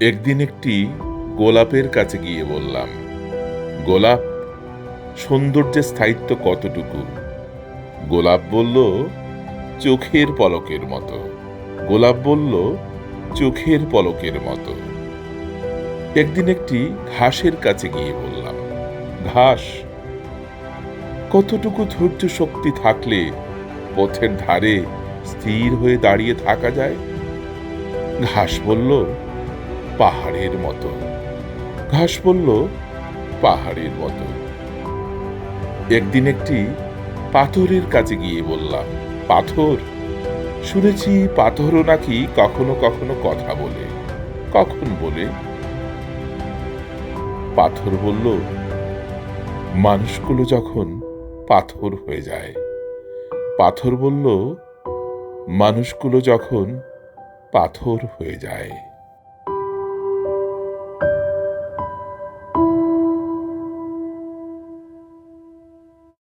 একদিন একটি গোলাপের কাছে গিয়ে বললাম, গোলাপ, সৌন্দর্যের স্থায়িত্ব কতটুকু? গোলাপ বলল, চোখের পলকের মতো। গোলাপ বলল, চোখের পলকের মতো। একদিন একটি ঘাসের কাছে গিয়ে বললাম, ঘাস, কতটুকু ধৈর্য শক্তি থাকলে পথের ধারে স্থির হয়ে দাঁড়িয়ে থাকা যায়? ঘাস বলল পাহাড়ের মতো। ঘাস বলল, পাহাড়ের মতো। একদিন একটি পাথরের কাছে গিয়ে বললাম, পাথর? শুনেছি পাথরও নাকি কখনো কখনো কথা বলে। কখন বলে? পাথর বলল, মানুষগুলো যখন পাথর হয়ে যায়, পাথর বলল, মানুষগুলো যখন পাথর হয়ে যায়।